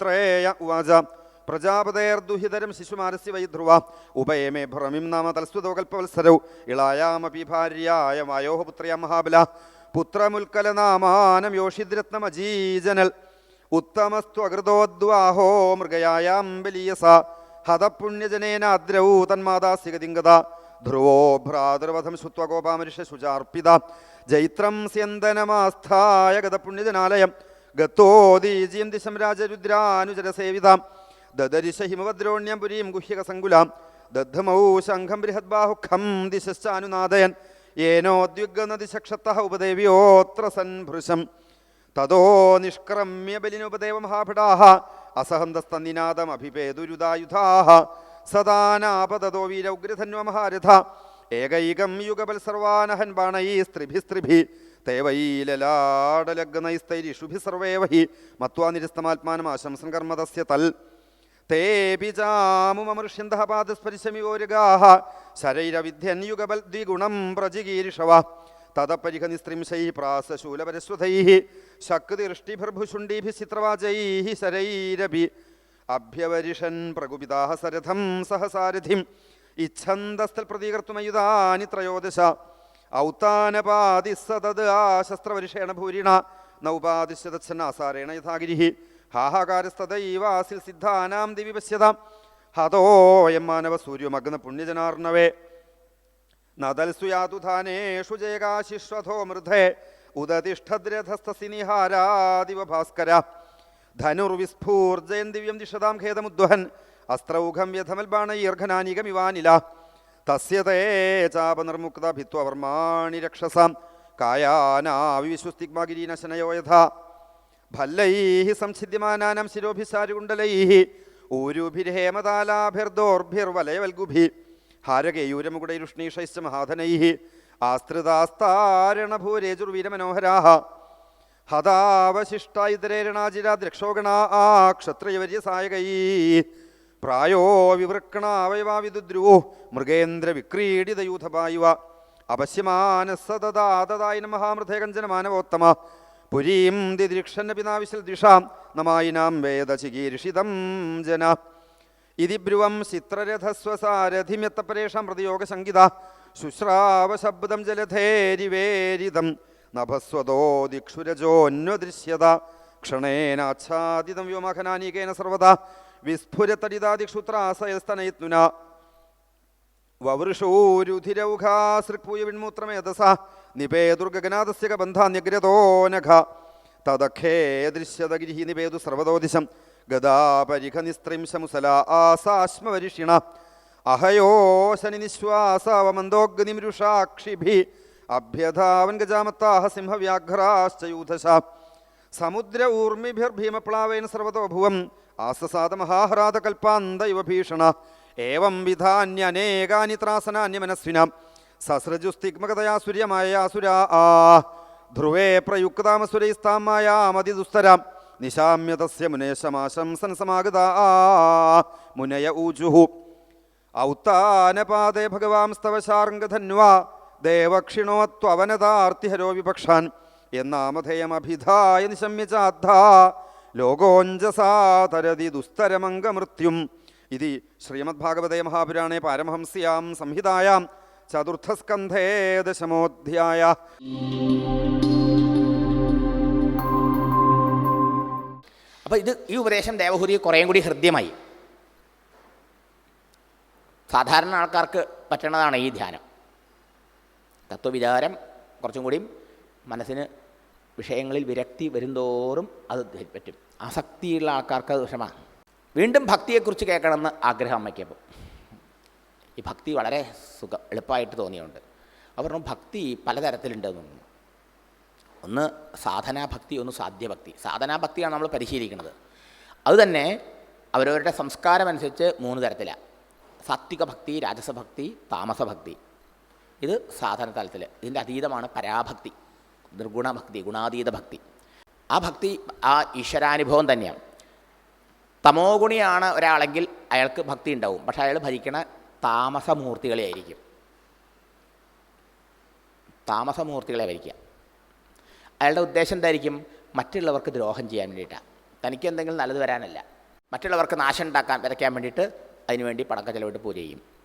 മൈത്രേയ ഉവാച. പ്രജാപതേർദുഹിതരം ശിശുമാരസ്യ വൈധ്രുവ. ഉപയമേ ഭ്രമിം നാമ തൽസ്തുതോ കൽപ്പവത്സരൗ. ഇളായാമപി ഭാര്യായ വായോഹ പുത്രയാ മഹാബല. പുത്രമുൽക്കലനാമാനം യോഷിദ്രത്നമജീജനൽ. ഉത്തമസ്ത്വകൃതോദ്വാഹോ മൃഗയായാം ബലീയസ. ഹതപുണ്യജനേനാദ്രൗ തന്മാതാസികതിങ്കത ധ്രുവോ ഭ്രാതൃവധം ശ്രുത്വകോപാമനുഷ്യ ശുചാർപ്പിത. ജൈത്രം സ്യന്തനമാസ്ഥായ ഗതപുണ്യജനാലയം. ഗത്തോദീജിയം ദിശം രാജരുദ്രാനുചരസേവിതാം ദദരിശ ഹിമഭദ്രോണ്യം പുരീം ഗുഹ്യകസങ്കുലാം ദദ്ധമൗ ശംഖം ബൃഹദ്ബാഹുഖം ദിശശ്ചാനുനാദയൻ. ഏനോദ്യുഗ്നദിശക്ഷത്ത ഉപദേവിയോത്ര സൻഭൃശം. തതോ നിഷ്ക്രമ്യ ബലിനുപദേവ മഹാഭിടാഹ. അസഹന്തസ്തന്നിനാദമഭിപേതുരുദായുധാഹ സദാനാപതോ വീരൗഗ്രധന്വ മഹാരഥ ഏകൈകം യുഗബൽ സർവാനഹൻ ബാണൈ സ്ത്രിഭി സ്ത്രിഭി തേവൈലലാടലഗ്നൈസ്തൈരിഷുഭി സർവേവഹി മത്വാ നിരസ്തമാത്മാനം ആശംസൻ കർമ്മതസ്യ തൽ. തേപി ചാമുമർഷ്യന്തഃ പാദസ്പരിശമിവോരുഗാः ശരൈരവിദ്യന്യുഗബൽ ദ്വിഗുണം പ്രജിഗീരിഷവ തതപരിഹ നിസ്ത്രിംശൈ പ്രാസശൂലപരസ്വതൈः ശക്തിർഷ്ടിഭിർഭുഷുണ്ടീഭിः ചിത്രവാചൈः ശരൈരഭി. അഭ്യവരിഷൻ പ്രകുപിതാഹ സരഥം സഹസാരഥിം. ഇച്ഛന്തസ്ഥൽ പ്രതീകർത്തുമയുധാനി ത്രയോദശ. ഔത്താനപാതി സതത് ആ ശസ്ത്രപരിഷേണ ഭൂരിണ നൗപാതിശ്യതച്ഛന്നാസാരേണ യഥാഗിരിഹി. ഹാഹാകാരസ്തദൈവാസിൽ സിദ്ധാനാം ദിവി പശ്യതാം ഹതോയം മാനവ സൂര്യമഗ്ന പുണ്യജനാർണവേ. നദൽസുയാതുധാനേഷു ജയകാശിഷ്വധോ മൃധേ. ഉദതിഷ്ഠദ്രഥസ്തസി നിഹാരാദിവ ഭാസ്കര ധനുർവിസ്ഫൂർജയൻ ദിവ്യം ദിഷതാം ഖേദമുദ്വഹൻ. അസ്ത്രൗഘം വ്യഥമൽബാണൈർഘനാനികമിവാനില. തസ്യ ഭിത്വർമാണി രക്ഷസാം. കായാനാവിശ്വസ്തിഗ്മാഗിരീനശനയോ യഥാ. ഭല്ലൈः സംസിദ്ധ്യമാനാനം ശിരോഭിസാരുകുണ്ടലൈഹി. ഊരുഭിർഹേമതാലാഭിർദോർഭിർവലയവൽഗുഭി ഹാരകേയൂരമുകുടൈരുഷ്ണീഷൈശ്ച മഹാധനൈഹി. ആസ്ത്രിതാസ്താരണഭൂരേജുർവീരമനോഹരാ ഹതാവശിഷ്ട ഇതരേരണാജിരാദ്രക്ഷോഗണാ ആ ക്ഷത്രിയവര്യസായകൈ. പ്രായോ വിവൃക്കണാവയവാവിദുദ്രുവോ മൃഗേന്ദ്ര വിക്രീഡിതയൂഥപായുവ അപശ്യമാനസദാതദായിന മഹാമൃഥേ കഞ്ചന മാനവോത്തമ. പുരീം ദിദൃക്ഷന്ന പിതാവിശൽ ദിഷാം. നമായിനാം വേദചികീർഷിതം ജന. ഇതി ബ്രുവം ചിത്രരഥസ്വസാരഥിമ്യത്തപരേഷാം പ്രതിയോഗശങ്കിത ശുശ്രാവശബ്ദം ജലധേരിവേരിതം. നഭസ്വതോ ദിക്ഷുരജോന്വദൃശ്യത. ക്ഷണേനാച്ഛാദിതം വ്യോമഖനാനീകേന സർവദാ. വിസ്ഫുരതടിതാദിക്ഷുത്രാസയസ്തനയത്നുന വവൃഷോരുധിരൗഘാസൃക്പൂയ വിൺമൂത്രമേതസ നിപേതുർഗഗനാദസ്യ ബന്ധാന്യഗ്രതോ നഖ തദഖേ ദൃശ്യതഗിരിഹ നിപേതു സർവതോദിശം. ഗദാപരിഖ നിസ്ത്രിംശമുസല ആസാശ്മവരിഷിണ. അഹയോശനി നിശ്വാസാവമന്ദോഗ്നിമൃഷാക്ഷിഭി അഭ്യധാവൻ ഗജാമത്താഹ സിംഹവ്യാഘ്രാശ്ചയൂധശ. സമുദ്ര ഊർമിഭിർഭീമപ്ലാവേന സർവതോ ഭുവം ആസസാദ മഹാഹ്രാദ കൽപ്പാന്ത ഇവ ഭീഷണ ഏവം വിധാന്യനേകാനി ത്രാസനാന്യമനസ്വിനാം സസ്രജുസ്തിഗ്മകതയാ സൂര്യമായ അസുര ആ. ധ്രുവേ പ്രയുക്താമസുരൈസ്താം മായാമതിദുസ്തരാം നിശാമ്യതസ്യ മുനേശമാശംസൻ സമാഗത. ആ മുനയ ഊജുഹു. ഔത്താനപാദേ ഭഗവാംസ്തവ ശാർംഗധന്വാ ദേവക്ഷിണോത്വവനതാർത്തിഹരോ വിപക്ഷാൻ എന്നാമധേയമഭിധായ നിശമ്യ ചാദ്ധാ ലോകോഞ്ചസാ തരതി ദുസ്തരമംഗമൃത്യും. ഇതി ശ്രീമദ്ഭാഗവതേ മഹാപുരാണേ പാരമഹംസ്യാം സംഹിതായാം ചതുർത്ഥസ്കന്ധേ ദശമോധ്യായ. അപ്പോൾ ഇത് ഈ ഉപദേശം ദേവഹുരി കുറേയും കൂടി ഹൃദ്യമായി. സാധാരണ ആൾക്കാർക്ക് പറ്റണതാണ് ഈ ധ്യാനം. തത്വവിചാരം കുറച്ചും കൂടിയും മനസ്സിന് വിഷയങ്ങളിൽ വിരക്തി വരുന്തോറും അത് പറ്റും. ആസക്തിയുള്ള ആൾക്കാർക്ക് അത് വിഷമാണ് വീണ്ടും ഭക്തിയെക്കുറിച്ച് കേൾക്കണമെന്ന് ആഗ്രഹം അമ്മയ്ക്കപ്പോൾ ഈ ഭക്തി വളരെ സുഖം എളുപ്പമായിട്ട് തോന്നിയുണ്ട് അവർ ഭക്തി പലതരത്തിലുണ്ടെന്ന് തോന്നുന്നു. ഒന്ന് സാധനാഭക്തി ഒന്ന് സാധ്യഭക്തി. സാധനാഭക്തിയാണ് നമ്മൾ പരിശീലിക്കുന്നത്. അതുതന്നെ അവരവരുടെ സംസ്കാരമനുസരിച്ച് മൂന്ന് തരത്തിലാണ് സാത്വിക ഭക്തി രാജസഭക്തി താമസഭക്തി. ഇത് സാധന തലത്തിൽ ഇതിന്റെ അതീതമാണ് പരാഭക്തി. നിർഗുണഭക്തി ഗുണാതീത ഭക്തി ആ ഭക്തി ആ ഈശ്വരാനുഭവം തന്നെയാണ്. തമോ ഗുണിയാണ് ഒരാളെങ്കിൽ അയാൾക്ക് ഭക്തി ഉണ്ടാവും. പക്ഷേ അയാൾ ഭരിക്കണ താമസമൂർത്തികളെ ആയിരിക്കും. താമസമൂർത്തികളെ ഭരിക്കുക. അയാളുടെ ഉദ്ദേശം എന്തായിരിക്കും? മറ്റുള്ളവർക്ക് ദ്രോഹം ചെയ്യാൻ വേണ്ടിയിട്ടാണ്. തനിക്ക് എന്തെങ്കിലും നല്ലത് വരാനല്ല. മറ്റുള്ളവർക്ക് നാശം ഉണ്ടാക്കാൻ വിതയ്ക്കാൻ വേണ്ടിയിട്ട് അതിനുവേണ്ടി പടക്ക ചെലവിട്ട് ചെയ്യും.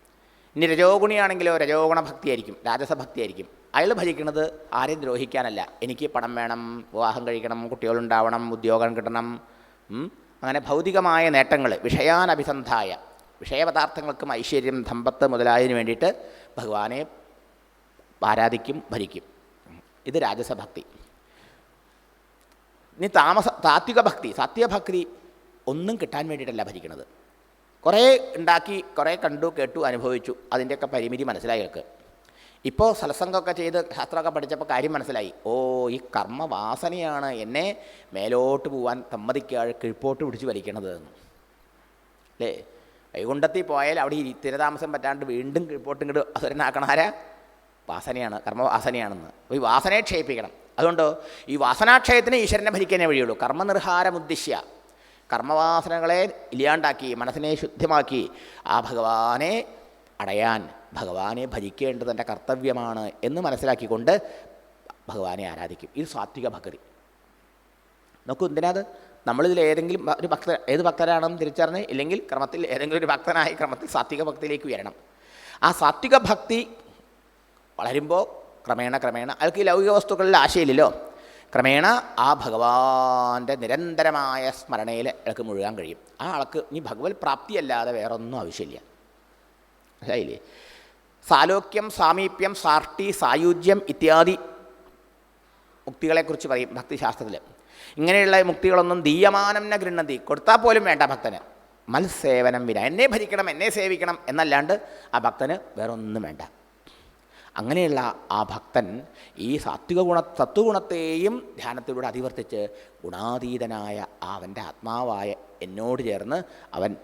ഇനി രജോഗുണിയാണെങ്കിലോ രജോഗുണ ഭക്തിയായിരിക്കും രാജസഭക്തിയായിരിക്കും. അയാൾ ഭജിക്കുന്നത് ആരെയും ദ്രോഹിക്കാനല്ല. എനിക്ക് പണം വേണം വിവാഹം കഴിക്കണം കുട്ടികളുണ്ടാവണം ഉദ്യോഗം കിട്ടണം അങ്ങനെ ഭൗതികമായ നേട്ടങ്ങൾ വിഷയാനഭിസന്ധായ വിഷയപദാർത്ഥങ്ങൾക്കും ഐശ്വര്യം സമ്പത്ത് മുതലായതിനു വേണ്ടിയിട്ട് ഭഗവാനെ ആരാധിക്കും ഭരിക്കും. ഇത് രാജസഭക്തി. ഇനി താമസ താത്വിക ഭക്തി സത്യഭക്തി ഭക്തി ഒന്നും കിട്ടാൻ വേണ്ടിയിട്ടല്ല ഭരിക്കുന്നത്. കുറേ ഉണ്ടാക്കി കുറേ കണ്ടു കേട്ടു അനുഭവിച്ചു. അതിന്റെയൊക്കെ പരിമിതി മനസ്സിലായി അവർക്ക് ഇപ്പോൾ സത്സംഗമൊക്കെ ചെയ്ത് ശാസ്ത്രമൊക്കെ പഠിച്ചപ്പോൾ കാര്യം മനസ്സിലായി. ഓ ഈ കർമ്മവാസനയാണ് എന്നെ മേലോട്ട് പോകാൻ സമ്മതിക്കാതെ കിഴിപ്പോട്ട് പിടിച്ച് വലിക്കണത് എന്ന്. അല്ലേ? വൈകുണ്ഠത്തിൽ പോയാൽ അവിടെ ഈ സ്ഥിരതാമസം പറ്റാണ്ട് വീണ്ടും കിഴിപ്പോട്ട് ഇങ്ങോട്ട് അസുരനാക്കണ വാസനയാണ് കർമ്മവാസനയാണെന്ന്. അപ്പോൾ ഈ വാസനയെ ക്ഷയിപ്പിക്കണം. അതുകൊണ്ട്? ഈ വാസനാക്ഷയത്തിന് ഈശ്വരനെ ഭരിക്കാനേ വഴിയുള്ളൂ. കർമ്മനിർഹാരമുദ്ദിശ്യ കർമ്മവാസനകളെ ഇല്ലാണ്ടാക്കി മനസ്സിനെ ശുദ്ധമാക്കി ആ ഭഗവാനെ അടയാൻ ഭഗവാനെ ഭജിക്കേണ്ടത് എന്റെ കർത്തവ്യമാണ് എന്ന് മനസ്സിലാക്കിക്കൊണ്ട് ഭഗവാനെ ആരാധിക്കും. ഇത് സാത്വിക ഭക്തി. നോക്കൂ എന്തിനാത് നമ്മളിതിൽ ഏതെങ്കിലും ഒരു ഭക്ത ഏത് ഭക്തരാണെന്ന് തിരിച്ചറിഞ്ഞ് ഇല്ലെങ്കിൽ ക്രമത്തിൽ ഏതെങ്കിലും ഒരു ഭക്തനായി ക്രമത്തിൽ സാത്വിക ഭക്തിയിലേക്ക് ഉയരണം. ആ സാത്വിക ഭക്തി വളരുമ്പോൾ ക്രമേണ ക്രമേണ അയാൾക്ക് ലൗകിക വസ്തുക്കളിൽ ആശയില്ലല്ലോ ക്രമേണ ആ ഭഗവാന്റെ നിരന്തരമായ സ്മരണയിൽ ഇളക്ക് മുഴുകാൻ കഴിയും. ആ ആൾക്ക് ഇനി ഭഗവത് പ്രാപ്തിയല്ലാതെ വേറൊന്നും ആവശ്യമില്ല. മനസ്സിലായില്ലേ? സാലോക്യം സാമീപ്യം സാർട്ടി സായുജ്യം ഇത്യാദി മുക്തികളെക്കുറിച്ച് പറയും ഭക്തിശാസ്ത്രത്തിൽ ഇങ്ങനെയുള്ള മുക്തികളൊന്നും ദീയമാനം ന കൊടുത്താൽ പോലും വേണ്ട ഭക്തന്. മത്സേവനം വിന. എന്നെ ഭരിക്കണം എന്നെ സേവിക്കണം എന്നല്ലാണ്ട് ആ ഭക്തന് വേറൊന്നും വേണ്ട. അങ്ങനെയുള്ള ആ ഭക്തൻ ഈ സാത്വിക ഗുണ സത്വഗുണത്തെയും ധ്യാനത്തിലൂടെ അതിവർത്തിച്ച് ഗുണാതീതനായ ആ അവന്റെ ആത്മാവായ എന്നോട് ചേർന്ന് അവൻ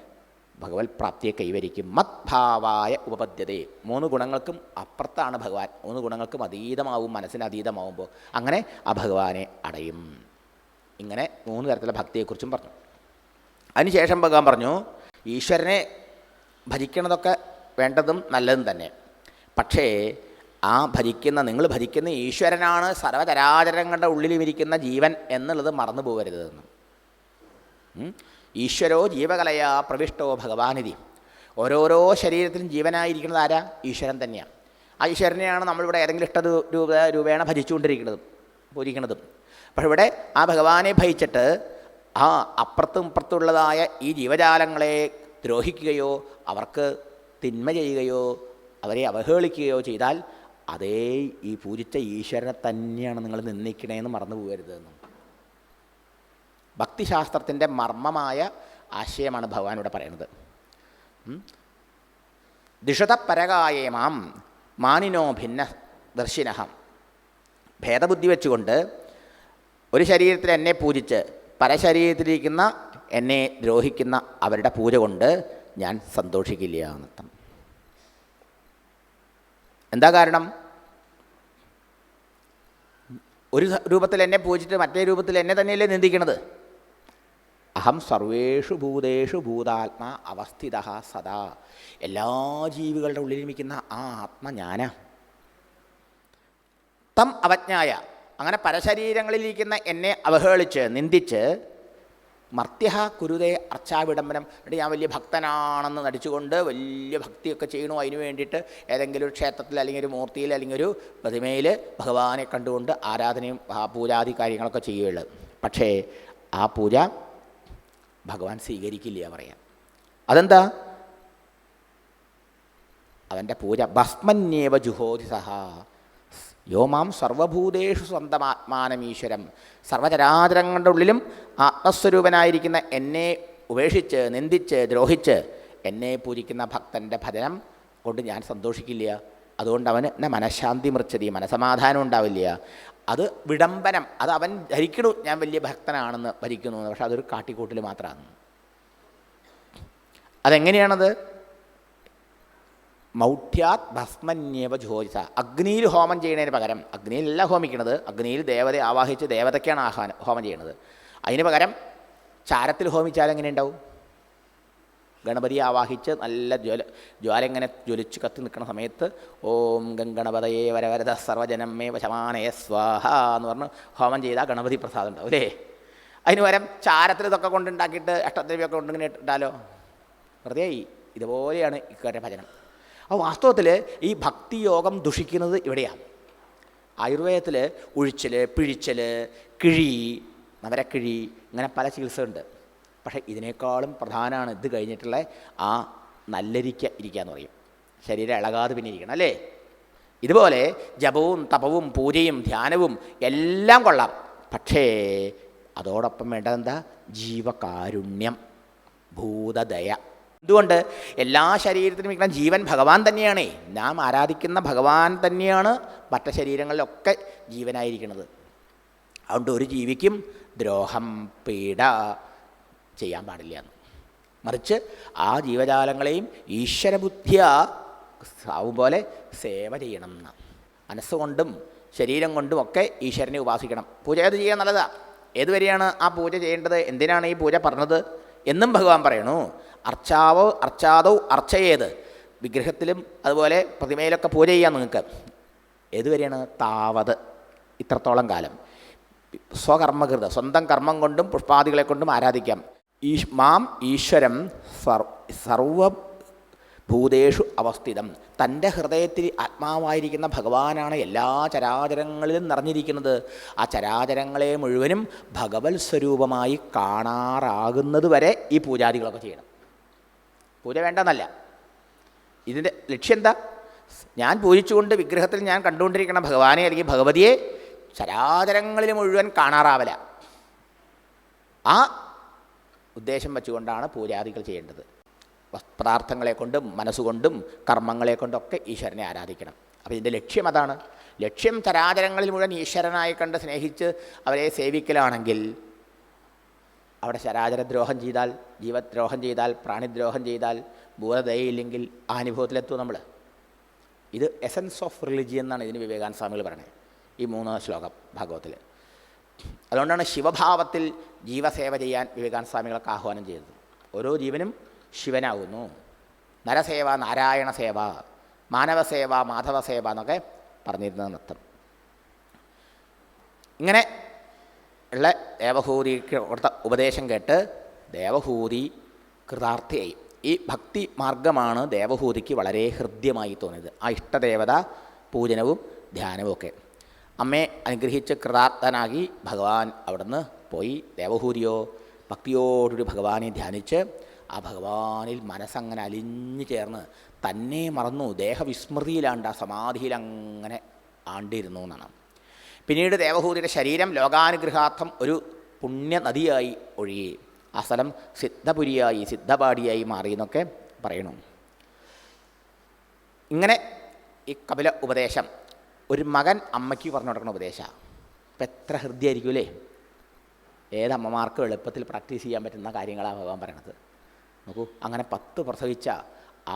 ഭഗവത് പ്രാപ്തിയെ കൈവരിക്കും. മത്ഭാവായ ഉപപദ്ധ്യതേ. മൂന്ന് ഗുണങ്ങൾക്കും അപ്പുറത്താണ് ഭഗവാൻ. മൂന്ന് ഗുണങ്ങൾക്കും അതീതമാവും മനസ്സിന് അതീതമാവുമ്പോൾ അങ്ങനെ ആ ഭഗവാനെ അടയും. ഇങ്ങനെ മൂന്ന് തരത്തിലുള്ള ഭക്തിയെക്കുറിച്ചും പറഞ്ഞു. അതിനുശേഷം ഭഗവാൻ പറഞ്ഞു ഈശ്വരനെ ഭജിക്കണതൊക്കെ വേണ്ടതും നല്ലതും തന്നെ. പക്ഷേ ആ ഭരിക്കുന്ന നിങ്ങൾ ഭരിക്കുന്ന ഈശ്വരനാണ് സർവചരാചരങ്ങളുടെ ഉള്ളിലും ഇരിക്കുന്ന ജീവൻ എന്നുള്ളത് മറന്നു പോകരുതെന്ന് ഈശ്വരോ ജീവകലയാ പ്രവിഷ്ടോ ഭഗവാനിധി. ഓരോരോ ശരീരത്തിലും ജീവനായിരിക്കുന്നത് ആരാ? ഈശ്വരൻ തന്നെയാണ് ആ ഈശ്വരനെയാണ് നമ്മളിവിടെ ഏതെങ്കിലും ഇഷ്ട രൂപ രൂപേണ ഭജിച്ചുകൊണ്ടിരിക്കുന്നതും പൂരിക്കുന്നതും. പക്ഷെ ഇവിടെ ആ ഭഗവാനെ ഭയിച്ചിട്ട് ആ അപ്പുറത്തും ഇപ്പുറത്തുള്ളതായ ഈ ജീവജാലങ്ങളെ ദ്രോഹിക്കുകയോ അവർക്ക് തിന്മ ചെയ്യുകയോ അവരെ അവഹേളിക്കുകയോ ചെയ്താൽ അതേ ഈ പൂജിച്ച ഈശ്വരനെ തന്നെയാണ് നിങ്ങൾ നിന്ദിക്കണേന്ന് മറന്നു പോകരുതെന്നും ഭക്തിശാസ്ത്രത്തിന്റെ മർമ്മമായ ആശയമാണ് ഭഗവാൻ ഇവിടെ പറയുന്നത്. ദിഷത പരകായേമാം മാനിനോ ഭിന്ന ദർശിനഹം. ഭേദബുദ്ധി വെച്ചുകൊണ്ട് ഒരു ശരീരത്തിൽ എന്നെ പൂജിച്ച് പരശരീരത്തിലിരിക്കുന്ന എന്നെ ദ്രോഹിക്കുന്ന അവരുടെ പൂജ കൊണ്ട് ഞാൻ സന്തോഷിക്കില്ല എന്നർത്ഥം എന്താ കാരണം? ഒരു രൂപത്തിൽ എന്നെ പൂജിച്ചിട്ട് മറ്റേ രൂപത്തിൽ എന്നെ തന്നെയല്ലേ നിന്ദിക്കണത്? അഹം സർവേഷു ഭൂതേഷു ഭൂതാത്മാ അവസ്ഥിത സദാ. എല്ലാ ജീവികളുടെ ഉള്ളിലിരിക്കുന്ന ആ ആത്മ ഞാനാ. തം അവജ്ഞായ. അങ്ങനെ പരശരീരങ്ങളിലിരിക്കുന്ന എന്നെ അവഹേളിച്ച് നിന്ദിച്ച് മർത്യ കുരുതേ അർച്ചാവിഡംബനം എന്നിട്ട് ഞാൻ വലിയ ഭക്തനാണെന്ന് നടിച്ചുകൊണ്ട് വലിയ ഭക്തിയൊക്കെ ചെയ്യണു അതിനു വേണ്ടിയിട്ട് ഏതെങ്കിലും ഒരു ക്ഷേത്രത്തിൽ അല്ലെങ്കിൽ ഒരു മൂർത്തിയിൽ അല്ലെങ്കിൽ ഒരു പ്രതിമയിൽ ഭഗവാനെ കണ്ടുകൊണ്ട് ആരാധനയും ആ പൂജാതി കാര്യങ്ങളൊക്കെ ചെയ്യുകയുള്ളു. പക്ഷേ ആ പൂജ ഭഗവാൻ സ്വീകരിക്കില്ല പറയാം അതെന്താ? അവന്റെ പൂജ ഭസ്മന്യേവ ജുഹോതി സഹ യോമാം സർവഭൂതേഷു സ്വന്തമാത്മാനമീശ്വരം. സർവചരാചരങ്ങളുടെ ഉള്ളിലും ആത്മസ്വരൂപനായിരിക്കുന്ന എന്നെ ഉപേക്ഷിച്ച് നിന്ദിച്ച് ദ്രോഹിച്ച് എന്നെ പൂജിക്കുന്ന ഭക്തന്റെ ഭജനം കൊണ്ട് ഞാൻ സന്തോഷിക്കില്ല. അതുകൊണ്ട് അവന് എന്നെ മനഃശാന്തി മൃച്ചതി മനസമാധാനം ഉണ്ടാവില്ല. അത് വിടംബനം അത് അവൻ ധരിക്കണു ഞാൻ വലിയ ഭക്തനാണെന്ന് ഭരിക്കുന്നു. പക്ഷെ അതൊരു കാട്ടിക്കൂട്ടിൽ മാത്രമാണ്. അതെങ്ങനെയാണത്? മൗഢ്യാത് ഭസ്മന്യവ ജ്യോതിസ അഗ്നിയിൽ ഹോമം ചെയ്യുന്നതിന് പകരം അഗ്നിയിലല്ല ഹോമിക്കുന്നത് അഗ്നിയിൽ ദേവതയെ ആവാഹിച്ച് ദേവതയ്ക്കാണ് ആഹ്വാനം ഹോമം ചെയ്യുന്നത്. അതിന് പകരം ചാരത്തിൽ ഹോമിച്ചാൽ എങ്ങനെ ഉണ്ടാവും ഗണപതിയെ ആവാഹിച്ച് നല്ല ജ്വല ജ്വാല ഇങ്ങനെ ജ്വലിച്ച് കത്തി നിൽക്കുന്ന സമയത്ത് ഓം ഗംഗണപതയെ വരവരത സർവജനമേ വശമാനയ സ്വാഹ എന്ന് പറഞ്ഞ് ഹോമം ചെയ്താൽ ഗണപതി പ്രസാദം ഉണ്ടാവും അല്ലേ? അതിന് പകരം ചാരത്തിൽ ഇതൊക്കെ കൊണ്ടുണ്ടാക്കിയിട്ട് അഷ്ടദ്രവ്യമൊക്കെ കൊണ്ടിങ്ങനെ ഇട്ടാലോ? വെറുതെ ഇതുപോലെയാണ് ഇക്കാരുടെ ഭജനം. അപ്പോൾ വാസ്തവത്തിൽ ഈ ഭക്തിയോഗം ദുഷിക്കുന്നത് ഇവിടെയാണ്. ആയുർവേദത്തിൽ ഒഴിച്ചൽ പിഴിച്ചൽ കിഴി നവരക്കിഴി ഇങ്ങനെ പല ചികിത്സയുണ്ട് പക്ഷേ ഇതിനേക്കാളും പ്രധാനമാണ് ഇത് കഴിഞ്ഞിട്ടുള്ള ആ നല്ലരിക്ക ഇരിക്കുക എന്ന് പറയും. ശരീരം ഇളകാതെ പിന്നെ ഇരിക്കണം അല്ലേ? ഇതുപോലെ ജപവും തപവും പൂജയും ധ്യാനവും എല്ലാം കൊള്ളാം. പക്ഷേ അതോടൊപ്പം വേണ്ടത് എന്താ ജീവകാരുണ്യം ഭൂതദയ. എന്തുകൊണ്ട്? എല്ലാ ശരീരത്തിനും ഇരിക്കുന്ന ജീവൻ ഭഗവാൻ തന്നെയാണേ. നാം ആരാധിക്കുന്ന ഭഗവാൻ തന്നെയാണ് മറ്റ ശരീരങ്ങളിലൊക്കെ ജീവനായിരിക്കുന്നത്. അതുകൊണ്ട് ഒരു ജീവിക്കും ദ്രോഹം പീഡ ചെയ്യാൻ പാടില്ല എന്ന്. മറിച്ച് ആ ജീവജാലങ്ങളെയും ഈശ്വരബുദ്ധിയ പോലെ സേവ ചെയ്യണം എന്ന്. മനസ്സുകൊണ്ടും ശരീരം കൊണ്ടും ഒക്കെ ഈശ്വരനെ ഉപാസിക്കണം. പൂജ ഏത് ചെയ്യാൻ നല്ലതാണ് ഏതുവരെയാണ് ആ പൂജ ചെയ്യേണ്ടത്? എന്തിനാണ് ഈ പൂജ പറഞ്ഞത്? എന്നും ഭഗവാൻ പറയണു. അർച്ചാവോ അർച്ചാതോ അർച്ചയേത്. വിഗ്രഹത്തിലും അതുപോലെ പ്രതിമയിലൊക്കെ പൂജ ചെയ്യാം നിങ്ങൾക്ക്. ഏതുവരെയാണ് താവത്. ഇത്രത്തോളം കാലം. സ്വകർമ്മകൃത സ്വന്തം കർമ്മം കൊണ്ടും പുഷ്പാദികളെ കൊണ്ടും ആരാധിക്കാം. ഈ മാം ഈശ്വരം സർ സർവ ഭൂതേഷു അവസ്ഥിതം. തന്റെ ഹൃദയത്തിൽ ആത്മാവായിരിക്കുന്ന ഭഗവാനാണ് എല്ലാ ചരാചരങ്ങളിലും നിറഞ്ഞിരിക്കുന്നത്. ആ ചരാചരങ്ങളെ മുഴുവനും ഭഗവത് സ്വരൂപമായി കാണാറാകുന്നത് വരെ ഈ പൂജാദികളൊക്കെ ചെയ്യണം. പൂജ വേണ്ടെന്നല്ല. ഇതിന്റെ ലക്ഷ്യം എന്താ? ഞാൻ പൂജിച്ചുകൊണ്ട് വിഗ്രഹത്തിൽ ഞാൻ കണ്ടുകൊണ്ടിരിക്കുന്ന ഭഗവാനെ അല്ലെങ്കിൽ ഭഗവതിയെ ചരാചരങ്ങളിൽ മുഴുവൻ കാണാറാവല. ആ ഉദ്ദേശം വെച്ചുകൊണ്ടാണ് പൂജാദികൾ ചെയ്യേണ്ടത്. പദാർത്ഥങ്ങളെ കൊണ്ടും മനസ്സുകൊണ്ടും കർമ്മങ്ങളെ കൊണ്ടൊക്കെ ഈശ്വരനെ ആരാധിക്കണം. അപ്പോൾ ഇതിന്റെ ലക്ഷ്യം അതാണ്. ലക്ഷ്യം ചരാചരങ്ങളിൽ മുഴുവൻ ഈശ്വരനായി കണ്ട് സ്നേഹിച്ച് അവരെ സേവിക്കലാണെങ്കിൽ അവിടെ ശരാചരദ്രോഹം ചെയ്താൽ ജീവദ്രോഹം ചെയ്താൽ പ്രാണിദ്രോഹം ചെയ്താൽ ഭൂതദയയില്ലെങ്കിൽ ആ അനുഭവത്തിലെത്തും നമ്മൾ. ഇത് എസൻസ് ഓഫ് റിലിജിയൻ എന്നാണ് ഇതിന് വിവേകാനന്ദ സ്വാമികൾ പറയുന്നത് ഈ മൂന്ന് ശ്ലോകം ഭാഗവത്തിൽ. അതുകൊണ്ടാണ് ശിവഭാവത്തിൽ ജീവസേവ ചെയ്യാൻ വിവേകാനന്ദ സ്വാമികളൊക്കെ ആഹ്വാനം ചെയ്തത്. ഓരോ ജീവനും ശിവനാകുന്നു നരസേവ നാരായണ സേവ മാനവസേവ മാധവസേവ എന്നൊക്കെ പറഞ്ഞിരുന്നത് നൃത്തം ഇങ്ങനെ ഉള്ള ദേവഹൂതിക്ക് കൊടുത്ത ഉപദേശം കേട്ട് ദേവഹൂതി കൃതാർത്ഥയായി. ഈ ഭക്തി മാർഗമാണ് ദേവഹൂതിക്ക് വളരെ ഹൃദ്യമായി തോന്നിയത്. ആ ഇഷ്ടദേവത പൂജനവും ധ്യാനവും ഒക്കെ. അമ്മയെ അനുഗ്രഹിച്ച് കൃതാർത്ഥനാകി ഭഗവാൻ അവിടുന്ന് പോയി. ദേവഹൂതിയോ ഭക്തിയോടൊരു ഭഗവാനെ ധ്യാനിച്ച് ആ ഭഗവാനിൽ മനസ്സങ്ങനെ അലിഞ്ഞു ചേർന്ന് തന്നെ മറന്നു. ദേഹവിസ്മൃതിയിലാണ്ട് ആ സമാധിയിൽ അങ്ങനെ ആണ്ടിരുന്നു എന്നാണ്. പിന്നീട് ദേവഹൂതിയുടെ ശരീരം ലോകാനുഗ്രഹാർത്ഥം ഒരു പുണ്യനദിയായി ഒഴുകി. ആ സ്ഥലം സിദ്ധപുരിയായി സിദ്ധപാടിയായി മാറി എന്നൊക്കെ പറയണു. ഇങ്ങനെ ഈ കപില ഉപദേശം ഒരു മകൻ അമ്മയ്ക്ക് പറഞ്ഞു കൊടുക്കുന്ന ഉപദേശമാണ് ഇപ്പം എത്ര ഹൃദ്യമായിരിക്കും അല്ലേ? ഏതമ്മമാർക്കും എളുപ്പത്തിൽ പ്രാക്ടീസ് ചെയ്യാൻ പറ്റുന്ന കാര്യങ്ങളാണ് ഭഗവാൻ പറയണത്. നോക്കൂ അങ്ങനെ പത്ത് പ്രസവിച്ച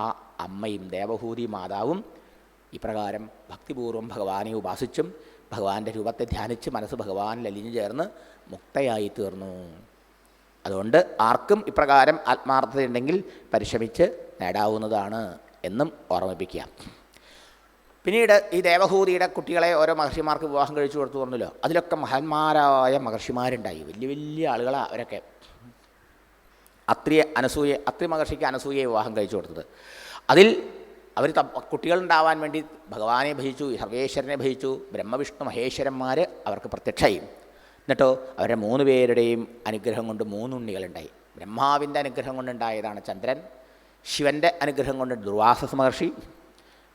ആ അമ്മയും ദേവഹൂതി മാതാവും ഇപ്രകാരം ഭക്തിപൂർവം ഭഗവാനെ ഉപാസിച്ചും ഭഗവാന്റെ രൂപത്തെ ധ്യാനിച്ച് മനസ്സ് ഭഗവാനിൽ അലിഞ്ഞു ചേർന്ന് മുക്തയായി തീർന്നു. അതുകൊണ്ട് ആർക്കും ഇപ്രകാരം ആത്മാർത്ഥതയുണ്ടെങ്കിൽ പരിശ്രമിച്ച് നേടാവുന്നതാണ് എന്നും ഓർമ്മിപ്പിക്കുക. പിന്നീട് ഈ ദേവഹൂതിയുടെ കുട്ടികളെ ഓരോ മഹർഷിമാർക്ക് വിവാഹം കഴിച്ചു കൊടുത്തു പറഞ്ഞല്ലോ. അതിലൊക്കെ മഹാന്മാരായ മഹർഷിമാരുണ്ടായി. വലിയ വലിയ ആളുകളാണ് അവരൊക്കെ. അത്രിയ അനസൂയ അത്രി മഹർഷിക്ക് അനസൂയെ വിവാഹം കഴിച്ചു കൊടുത്തത്. അതിൽ അവർ കുട്ടികളുണ്ടാവാൻ വേണ്ടി ഭഗവാനെ ഭജിച്ചു സർവേശ്വരനെ ഭജിച്ചു ബ്രഹ്മവിഷ്ണു മഹേശ്വരന്മാർ അവർക്ക് പ്രത്യക്ഷമായി എന്നിട്ടോ അവരുടെ മൂന്ന് പേരുടെയും അനുഗ്രഹം കൊണ്ട് മൂന്നുണ്ണികളുണ്ടായി. ബ്രഹ്മാവിന്റെ അനുഗ്രഹം കൊണ്ടുണ്ടായതാണ് ചന്ദ്രൻ ശിവന്റെ അനുഗ്രഹം കൊണ്ട് ദുർവാസസ് മഹർഷി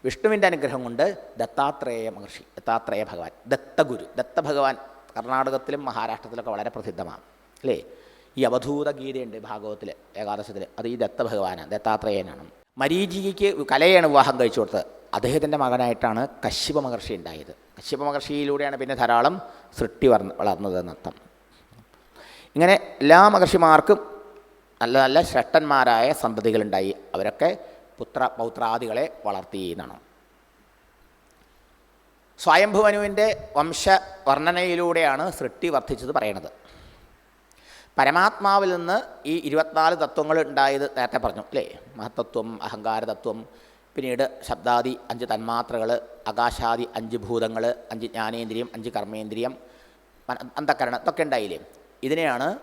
വിഷ്ണുവിന്റെ അനുഗ്രഹം കൊണ്ട് ദത്താത്രേയ മഹർഷി ദത്താത്രേയ ഭഗവാൻ ദത്തഗുരു. ദത്തഭഗവാൻ കർണാടകത്തിലും മഹാരാഷ്ട്രത്തിലൊക്കെ വളരെ പ്രസിദ്ധമാണ്. അല്ലേ? ഈ അവധൂത ഗീതയുണ്ട് ഭാഗവത്തിൽ ഏകാദശത്തിൽ അത് ഈ ദത്തഭഗവാനാണ് ദത്താത്രേയനാണ്. മരീചികയ്ക്ക് കലയാണ് വിവാഹം കഴിച്ചു കൊടുത്തത്. അദ്ദേഹത്തിന്റെ മകനായിട്ടാണ് കശ്യപ മഹർഷി ഉണ്ടായത്. കശ്യപ മഹർഷിയിലൂടെയാണ് പിന്നെ ധാരാളം സൃഷ്ടി വളർന്ന് വളർന്നത് എന്നർത്ഥം. ഇങ്ങനെ എല്ലാ മഹർഷിമാർക്കും നല്ല നല്ല ശ്രേഷ്ഠന്മാരായ സന്തതികളുണ്ടായി. അവരൊക്കെ പുത്ര പൗത്രാദികളെ വളർത്തി എന്നാണ്. സ്വയംഭുവനുവിന്റെ വംശവർണനയിലൂടെയാണ് സൃഷ്ടി വർദ്ധിച്ചത് പറയണത് പരമാത്മാവിൽ നിന്ന് ഈ ഇരുപത്തിനാല് തത്വങ്ങൾ ഉണ്ടായത് നേരത്തെ പറഞ്ഞു അല്ലേ? മഹത്തത്വം അഹങ്കാരതത്വം പിന്നീട് ശബ്ദാദി അഞ്ച് തന്മാത്രകൾ ആകാശാദി അഞ്ച് ഭൂതങ്ങൾ അഞ്ച് ജ്ഞാനേന്ദ്രിയം അഞ്ച് കർമ്മേന്ദ്രിയം മന- അന്ധക്കരണം ഇതൊക്കെ ഉണ്ടായില്ലേ? ഇതിനെയാണ്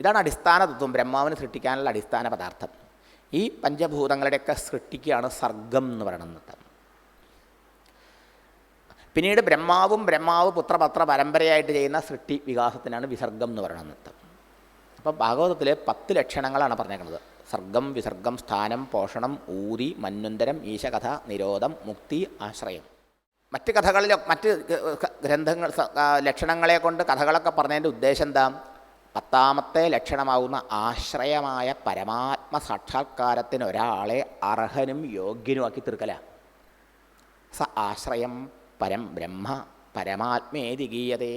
ഇതാണ് അടിസ്ഥാന തത്വം ബ്രഹ്മാവിനെ സൃഷ്ടിക്കാനുള്ള അടിസ്ഥാന പദാർത്ഥം. ഈ പഞ്ചഭൂതങ്ങളുടെയൊക്കെ സൃഷ്ടിക്കുകയാണ് സർഗം എന്ന് പറയുന്നത്. പിന്നീട് ബ്രഹ്മാവും ബ്രഹ്മാവ് പുത്രപത്ര പരമ്പരയായിട്ട് ചെയ്യുന്ന സൃഷ്ടി വികാസത്തിനാണ് വിസർഗം എന്ന് പറയുന്നത്. അപ്പം ഭാഗവതത്തിലെ പത്ത് ലക്ഷണങ്ങളാണ് പറഞ്ഞേക്കുന്നത്. സർഗം വിസർഗം സ്ഥാനം പോഷണം ഊതി മന്വന്തരം ഈശകഥ നിരോധം മുക്തി ആശ്രയം. മറ്റ് കഥകളിലെ മറ്റ് ഗ്രന്ഥങ്ങൾ ലക്ഷണങ്ങളെ കൊണ്ട് കഥകളൊക്കെ പറഞ്ഞതിന്റെ ഉദ്ദേശം എന്താ? പത്താമത്തെ ലക്ഷണമാവുന്ന ആശ്രയമായ പരമാത്മ സാക്ഷാത്കാരത്തിന് ഒരാളെ അർഹനും യോഗ്യനുമാക്കി തീർക്കല. സ ആശ്രയം പരം ബ്രഹ്മ പരമാത്മേതി ഗീയതേ.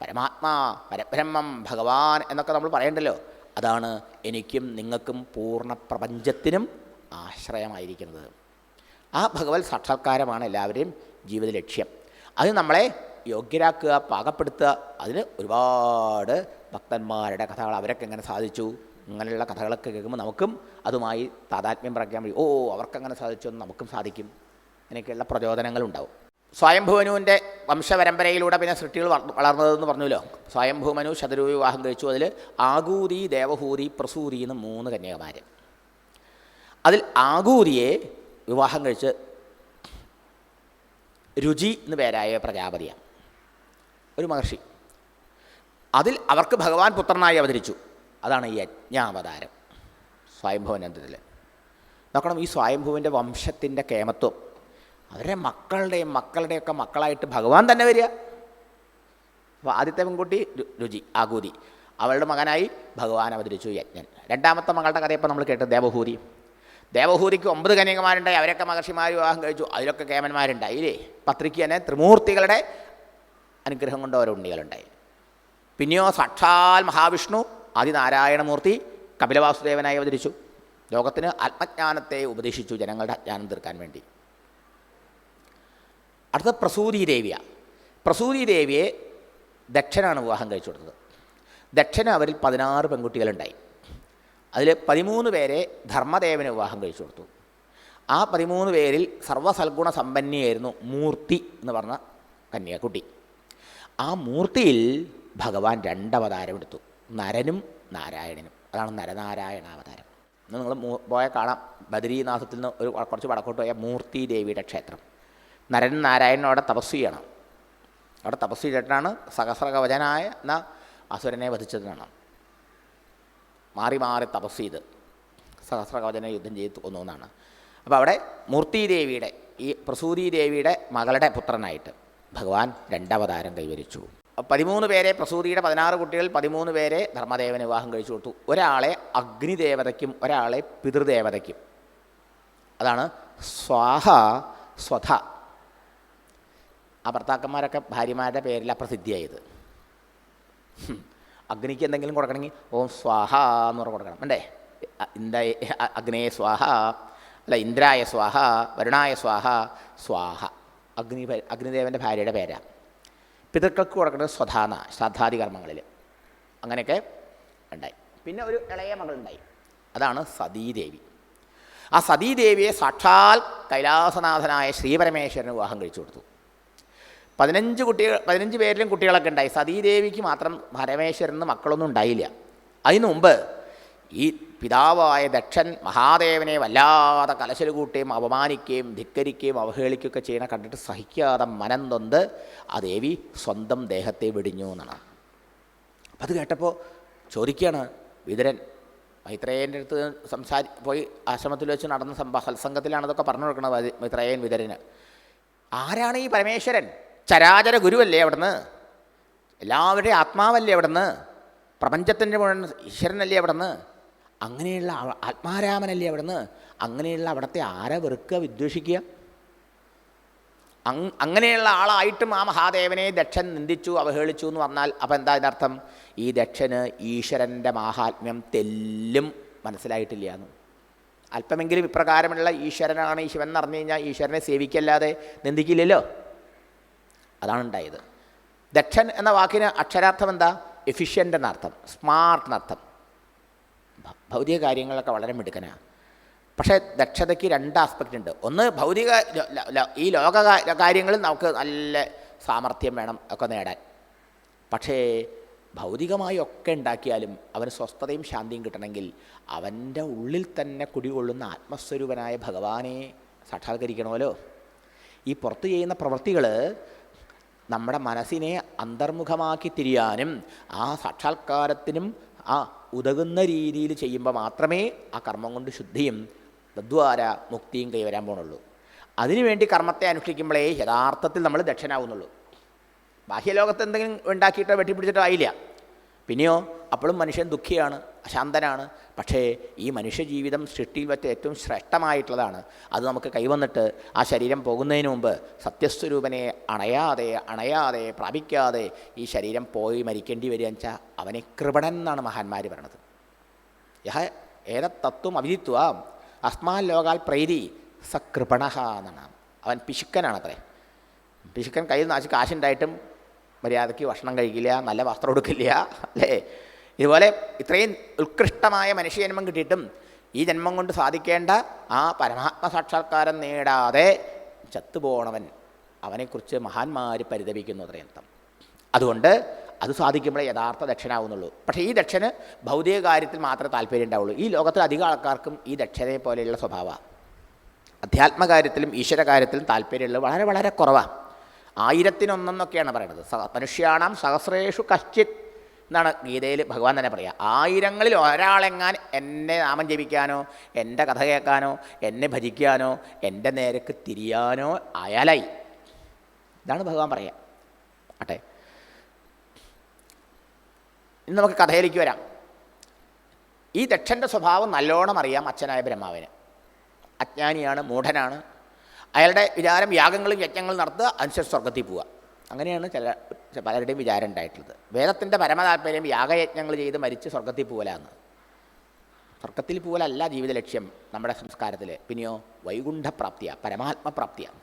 പരമാത്മാ പരബ്രഹ്മം ഭഗവാൻ എന്നൊക്കെ നമ്മൾ പറയണ്ടല്ലോ. അതാണ് എനിക്കും നിങ്ങൾക്കും പൂർണ പ്രപഞ്ചത്തിനും ആശ്രയമായിരിക്കുന്നത്. ആ ഭഗവത് സാക്ഷാത്കാരമാണ് എല്ലാവരെയും ജീവിത ലക്ഷ്യം. അത് നമ്മളെ യോഗ്യരാക്കുക പാകപ്പെടുത്തുക. അതിന് ഒരുപാട് ഭക്തന്മാരുടെ കഥകൾ അവരൊക്കെ എങ്ങനെ സാധിച്ചു. അങ്ങനെയുള്ള കഥകളൊക്കെ കേൾക്കുമ്പോൾ നമുക്കും അതുമായി താതാത്മ്യം പറയാൻ കഴിയും. ഓ അവർക്കങ്ങനെ സാധിച്ചു എന്ന് നമുക്കും സാധിക്കും. അങ്ങനെയൊക്കെയുള്ള പ്രചോദനങ്ങളുണ്ടാവും. സ്വയംഭുവനുവിന്റെ വംശപരമ്പരയിലൂടെ പിന്നെ സൃഷ്ടികൾ വളർ- വളർന്നതെന്ന് പറഞ്ഞല്ലോ സ്വയംഭൂമനു ശതരു വിവാഹം കഴിച്ചു. അതിൽ ആകൂതി ദേവഹൂതി പ്രസൂരി എന്ന് മൂന്ന് കന്യകമാർ അതിൽ ആകൂതിയെ വിവാഹം കഴിച്ച് രുചി എന്ന് പേരായ പ്രജാപതിയാണ്. ഒരു മഹർഷി. അതിൽ അവർക്ക് ഭഗവാൻ പുത്രനായി അവതരിച്ചു. അതാണ് ഈ യജ്ഞാവതാരം. സ്വയംഭവനന്തത്തിൽ നോക്കണം ഈ സ്വയംഭുവിന്റെ വംശത്തിന്റെ കേമത്വം. അവരുടെ മക്കളുടെയും മക്കളുടെയൊക്കെ മക്കളായിട്ട് ഭഗവാൻ തന്നെ വരിക. അപ്പോൾ ആദ്യത്തെ പെൺകുട്ടി രുചി ആകൂതി. അവളുടെ മകനായി ഭഗവാൻ അവതരിച്ചു യജ്ഞൻ. രണ്ടാമത്തെ മകളുടെ കഥയപ്പോൾ നമ്മൾ കേട്ടത് ദേവഹൂതി. ദേവഹൂതിക്ക് ഒമ്പത് കന്യകമാരുണ്ടായി അവരൊക്കെ മഹർഷിമാർ വിവാഹം കഴിച്ചു. അതിലൊക്കെ കേമന്മാരുണ്ടായി ഇല്ലേ പത്രിക്ക് തന്നെ ത്രിമൂർത്തികളുടെ അനുഗ്രഹം കൊണ്ട് ഓരോ ഉണ്ണികളുണ്ടായി. പിന്നെയോ സാക്ഷാൽ മഹാവിഷ്ണു ആദിനാരായണമൂർത്തി കപിലവാസുദേവനായി അവതരിച്ചു. ലോകത്തിന് ആത്മജ്ഞാനത്തെ ഉപദേശിച്ചു ജനങ്ങളുടെ അജ്ഞാനം തീർക്കാൻ വേണ്ടി. അടുത്ത പ്രസൂതി ദേവിയാണ് പ്രസൂതി ദേവിയെ ദക്ഷനാണ് വിവാഹം കഴിച്ചു കൊടുത്തത്. ദക്ഷന് അവരിൽ പതിനാറ് പെൺകുട്ടികളുണ്ടായി. അതിൽ പതിമൂന്ന് പേരെ ധർമ്മദേവന് വിവാഹം കഴിച്ചു കൊടുത്തു. ആ പതിമൂന്ന് പേരിൽ സർവസൽഗുണ സമ്പന്നിയായിരുന്നു മൂർത്തി എന്ന് പറഞ്ഞ കന്യാകുട്ടി. ആ മൂർത്തിയിൽ ഭഗവാൻ രണ്ടവതാരം എടുത്തു. നരനും നാരായണനും. അതാണ് നരനാരായണാവതാരം. നിങ്ങൾ പോയാൽ കാണാം. ബദരീനാഥത്തിൽ നിന്ന് ഒരു കുറച്ച് വടക്കോട്ട് പോയ മൂർത്തി ദേവിയുടെ ക്ഷേത്രം. നരൻ നാരായണൻ അവിടെ തപസ് ചെയ്യണം. അവിടെ തപസ് ചെയ്തിട്ടാണ് സഹസ്രകവചനായ എന്ന അസുരനെ വധിച്ചതെന്നാണ് മാറി മാറി തപസ് ചെയ്ത് സഹസ്രകവചന യുദ്ധം ചെയ്ത് കൊന്നു എന്നാണ്. അപ്പോൾ അവിടെ മൂർത്തി ദേവിയുടെ ഈ പ്രസൂതി ദേവിയുടെ മകളുടെ പുത്രനായിട്ട് ഭഗവാൻ രണ്ടവതാരം കൈവരിച്ചു. പതിമൂന്ന് പേരെ പ്രസൂതിയുടെ പതിനാറ് കുട്ടികൾ പതിമൂന്ന് പേരെ ധർമ്മദേവന് വിവാഹം കഴിച്ചു കൊടുത്തു. ഒരാളെ അഗ്നിദേവതയ്ക്കും ഒരാളെ പിതൃദേവതയ്ക്കും. അതാണ് സ്വാഹ സ്വധ ആ ഭർത്താക്കന്മാരൊക്കെ ഭാര്യമാരുടെ പേരിലാണ് പ്രസിദ്ധിയായത്. അഗ്നിക്ക് എന്തെങ്കിലും കൊടുക്കണമെങ്കിൽ ഓം സ്വാഹ എന്ന് പറഞ്ഞ് കൊടുക്കണം. അല്ലേ? ഇന്ദ അഗ്നേയ സ്വാഹ അല്ല ഇന്ദ്രായ സ്വാഹ വരുണായ സ്വാഹ സ്വാഹ. അഗ്നി അഗ്നിദേവന്റെ ഭാര്യയുടെ പേരാണ് പിതൃക്കൾക്ക് കൊടുക്കുന്നത് സ്വധാന ശ്രാദ്ധാദി കർമ്മങ്ങളിൽ. അങ്ങനെയൊക്കെ ഉണ്ടായി. പിന്നെ ഒരു ഇളയ മകളുണ്ടായി. അതാണ് സതീദേവി. ആ സതീദേവിയെ സാക്ഷാൽ കൈലാസനാഥനായ ശ്രീപരമേശ്വരന് വിവാഹം കഴിച്ചു കൊടുത്തു. പതിനഞ്ച് കുട്ടികൾ പതിനഞ്ച് പേരിലും കുട്ടികളൊക്കെ ഉണ്ടായി. സതീദേവിക്ക് മാത്രം പരമേശ്വരന് മക്കളൊന്നും ഉണ്ടായില്ല. അതിനു മുമ്പ് ഈ പിതാവായ ദക്ഷൻ മഹാദേവനെ വല്ലാതെ കലശൽ കൂട്ടുകയും അപമാനിക്കുകയും ധിക്കരിക്കുകയും അവഹേളിക്കുകയൊക്കെ ചെയ്യണ കണ്ടിട്ട് സഹിക്കാതെ മനം തൊന്ത് ആ ദേവി സ്വന്തം ദേഹത്തെ വെടിഞ്ഞു എന്നാണ്. അപ്പം അത് കേട്ടപ്പോൾ ചോദിക്കുകയാണ് വിതുരൻ മൈത്രേയന്റെ അടുത്ത് സംസാരി പോയി ആശ്രമത്തിൽ വെച്ച് നടന്ന സത്സംഗത്തിലാണ് അതൊക്കെ പറഞ്ഞു കൊടുക്കുന്നത് മൈത്രേയൻ വിതരന്. ആരാണ് ഈ പരമേശ്വരൻ? ചരാചര ഗുരുവല്ലേ അവിടുന്ന്? എല്ലാവരുടെയും ആത്മാവല്ലേ അവിടുന്ന്? പ്രപഞ്ചത്തിന്റെ മുഴുവൻ ഈശ്വരനല്ലേ അവിടുന്ന്? അങ്ങനെയുള്ള ആത്മാരാമനല്ലേ അവിടുന്ന്? അങ്ങനെയുള്ള അവിടുത്തെ ആരെ വെറുക്കുക വിദ്വേഷിക്കുക? അങ് അങ്ങനെയുള്ള ആളായിട്ടും ആ മഹാദേവനെ ദക്ഷൻ നിന്ദിച്ചു അവഹേളിച്ചു എന്ന് പറഞ്ഞാൽ അപ്പം എന്താ അതിനർത്ഥം ഈ ദക്ഷന് ഈശ്വരന്റെ മാഹാത്മ്യം തെല്ലും മനസ്സിലായിട്ടില്ല എന്ന്. അല്പമെങ്കിലും ഇപ്രകാരമുള്ള ഈശ്വരനാണ് ശിവൻ എന്ന് അറിഞ്ഞു കഴിഞ്ഞാൽ ഈശ്വരനെ സേവിക്കല്ലാതെ നിന്ദിക്കില്ലല്ലോ. അതാണ് ഉണ്ടായത് ദക്ഷൻ എന്ന വാക്കിന് അക്ഷരാർത്ഥം എന്താ? എഫിഷ്യന്റ് എന്നർത്ഥം. സ്മാർട്ട് എന്നർത്ഥം. ഭൗതിക കാര്യങ്ങളൊക്കെ വളരെ മിടുക്കനാണ് പക്ഷേ ദക്ഷതയ്ക്ക് രണ്ട് ആസ്പെക്റ്റ് ഉണ്ട്. ഒന്ന് ഭൗതിക ഈ ലോക കാര്യങ്ങളിൽ നമുക്ക് നല്ല സാമർഥ്യം വേണം ഒക്കെ നേടാൻ. പക്ഷേ ഭൗതികമായി ഒക്കെ ഉണ്ടാക്കിയാലും അവന് സ്വസ്ഥതയും ശാന്തിയും കിട്ടണമെങ്കിൽ അവന്റെ ഉള്ളിൽ തന്നെ കുടികൊള്ളുന്ന ആത്മസ്വരൂപനായ ഭഗവാനെ സാക്ഷാത്കരിക്കണമല്ലോ. ഈ പുറത്ത് ചെയ്യുന്ന പ്രവൃത്തികൾ നമ്മുടെ മനസ്സിനെ അന്തർമുഖമാക്കി തിരിയാനും ആ സാക്ഷാത്കാരത്തിനും ആ ഉതകുന്ന രീതിയിൽ ചെയ്യുമ്പോൾ മാത്രമേ ആ കർമ്മം കൊണ്ട് ശുദ്ധിയും തദ്വാര മുക്തിയും കൈവരാൻ പോണുള്ളൂ. അതിനുവേണ്ടി കർമ്മത്തെ അനുഷ്ഠിക്കുമ്പോഴേ യഥാർത്ഥത്തിൽ നമ്മൾ ദക്ഷനാവുന്നുള്ളൂ. ബാഹ്യലോകത്ത് എന്തെങ്കിലും ഉണ്ടാക്കിയിട്ടോ വെട്ടിപ്പിടിച്ചിട്ടോ ആയില്ല. പിന്നെയോ അപ്പോഴും മനുഷ്യൻ ദുഃഖിയാണ് അശാന്തനാണ് പക്ഷേ ഈ മനുഷ്യജീവിതം സൃഷ്ടിയിൽ വെച്ച ഏറ്റവും ശ്രേഷ്ഠമായിട്ടുള്ളതാണ്. അത് നമുക്ക് കൈവന്നിട്ട് ആ ശരീരം പോകുന്നതിന് മുമ്പ് സത്യസ്വരൂപനെ അണയാതെ അണയാതെ പ്രാപിക്കാതെ ഈ ശരീരം പോയി മരിക്കേണ്ടി വരിക വെച്ചാൽ അവനെ കൃപണൻ എന്നാണ് മഹാന്മാർ പറയണത് യഹ ഏതത്വം അവിധിത്വം അസ്മാൻ ലോകാൽ പ്രൈതി സ കൃപണ എന്നാണ്. അവൻ പിശുക്കനാണ് അത്രേ പിശുക്കൻ കയ്യിൽ നാശി കാശുണ്ടായിട്ടും മര്യാദയ്ക്ക് ഭക്ഷണം കഴിക്കില്ല നല്ല വസ്ത്രം എടുക്കില്ല അല്ലേ? ഇതുപോലെ ഇത്രയും ഉത്കൃഷ്ടമായ മനുഷ്യജന്മം കിട്ടിയിട്ടും ഈ ജന്മം കൊണ്ട് സാധിക്കേണ്ട ആ പരമാത്മ സാക്ഷാത്കാരം നേടാതെ ചത്തുപോണവൻ അവനെക്കുറിച്ച് മഹാന്മാർ പരിതപിക്കുന്നു അത്രയർത്ഥം അതുകൊണ്ട് അത് സാധിക്കുമ്പോഴേ യഥാർത്ഥ ദക്ഷനാവുന്നുള്ളൂ. പക്ഷേ ഈ ദക്ഷന് ഭൗതിക കാര്യത്തിൽ മാത്രമേ താല്പര്യം ഉണ്ടാവുള്ളൂ. ഈ ലോകത്തിൽ അധികം ആൾക്കാർക്കും ഈ ദക്ഷനെ പോലെയുള്ള സ്വഭാവമാണ് അധ്യാത്മകാര്യത്തിലും ഈശ്വരകാര്യത്തിലും താല്പര്യമുള്ളത് വളരെ വളരെ കുറവാണ് ആയിരത്തിനൊന്നെന്നൊക്കെയാണ് പറയുന്നത്. മനുഷ്യാണാം സഹസ്രേഷു കശ്ചിത് എന്നാണ് ഗീതയിൽ ഭഗവാൻ തന്നെ പറയുക. ആയിരങ്ങളിൽ ഒരാളെങ്ങാൻ എന്നെ നാമം ജപിക്കാനോ എന്റെ കഥ കേൾക്കാനോ എന്നെ ഭജിക്കാനോ എന്റെ നേരക്ക് തിരിയാനോ അയാലായി ഇതാണ് ഭഗവാൻ പറയുക. ആട്ടെ. ഇന്ന് നമുക്ക് കഥയിലേക്ക് വരാം. ഈ ദക്ഷന്റെ സ്വഭാവം നല്ലോണം അറിയാം അച്ഛനായ ബ്രഹ്മാവിന്. അജ്ഞാനിയാണ് മൂഢനാണ്. അയാളുടെ വിചാരം യാഗങ്ങളും യജ്ഞങ്ങളും നടത്തുക അനുസരിച്ച് സ്വർഗത്തിൽ പോവുക. അങ്ങനെയാണ് ചില പലരുടെയും വിചാരം ഉണ്ടായിട്ടുള്ളത്. വേദത്തിന്റെ പരമതാല്പര്യം യാഗയജ്ഞങ്ങൾ ചെയ്ത് മരിച്ച് സ്വർഗത്തിൽ പോകലാന്ന് സ്വർഗത്തിൽ പോകലല്ല ജീവിത ലക്ഷ്യം നമ്മുടെ സംസ്കാരത്തിൽ പിന്നെയോ വൈകുണ്ഠപ്രാപ്തിയാണ് പരമാത്മപ്രാപ്തിയാണ്